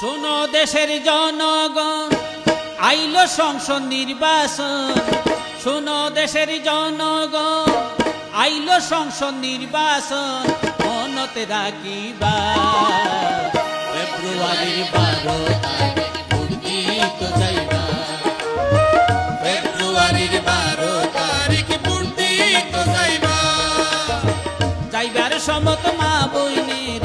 শোনো দেশের জনগণ, আইল সংসদ নির্বাচন। শোনো দেশের জনগণ, আইল সংসদ নির্বাচন মনতে রাখিবা। ফেব্রুয়ারির বারো সমত মা বইনের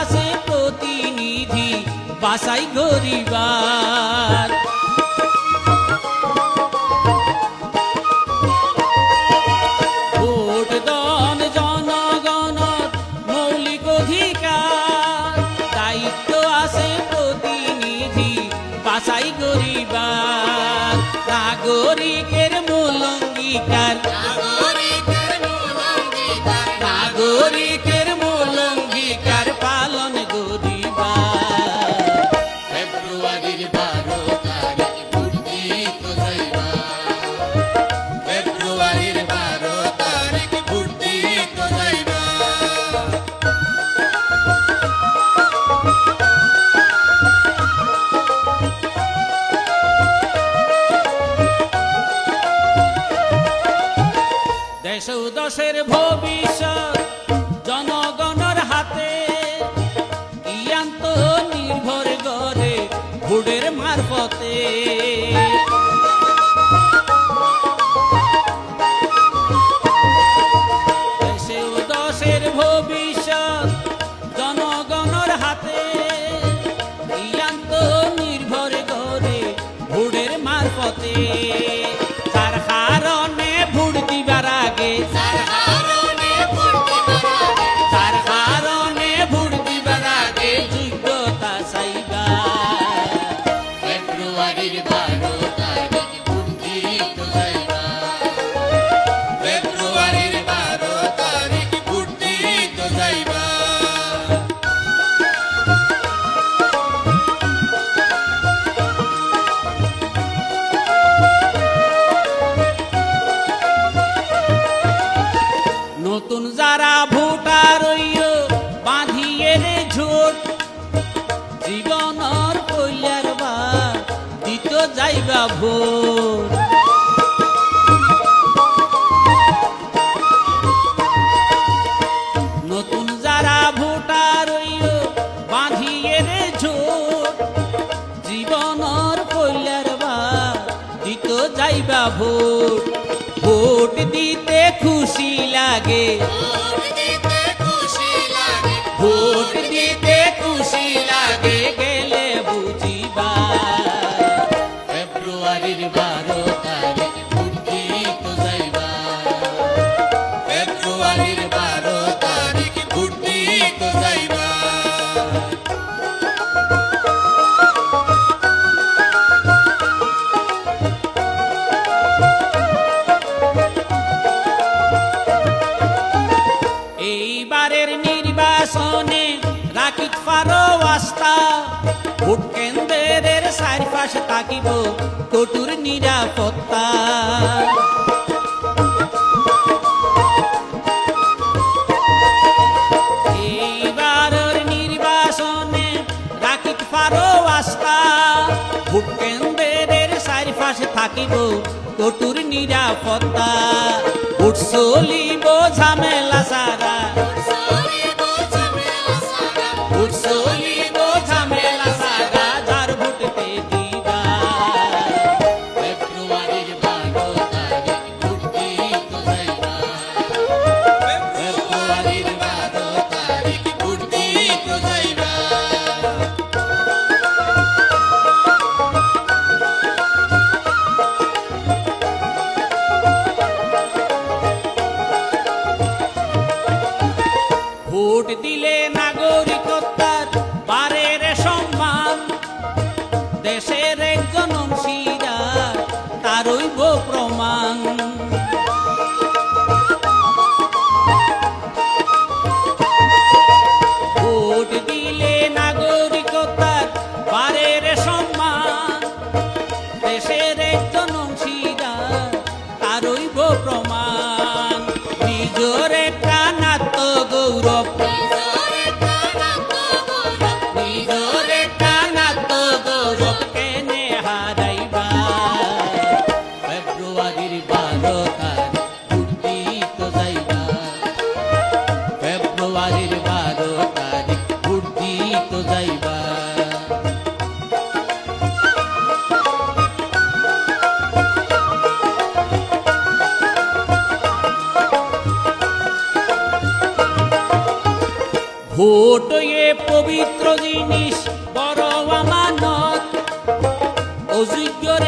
আছে প্রতিনিধি বাসাই গরিবার। দেশ ও দশের ভবিষ্যৎ জনগণের হাতে। ইয়ান্ত নির্ভর করে ভোটের মারফতে। দেশে ও দশের হাতে। যাইবা ভোট নতুন যারা ভোটার হইও বাঁধিয়ে রে ঝোট জীবনর কইলার বা দিত যাইবা ভোট। ভোট দিতে খুশি লাগে। ভোট দিতে খুশি লাগে। ফেব্রুয়ারির বারো তারিখ এইবারের নির্বাচনে রাখিত পারো আস্থা ভোট কেন্দ্রের চারিপাশে থাকিব কটুর নিরাপত্তা থাকিব কটুর নিরাপত্তা ভোট চলিব ঝামেলা সারা de ছোট পবিত্র জিনিস বড় আমানত। অযোগ্যরে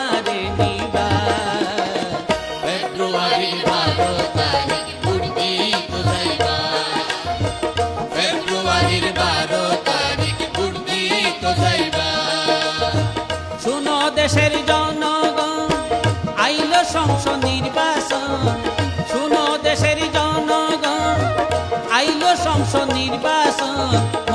আইলো সংসদ নির্বাচন।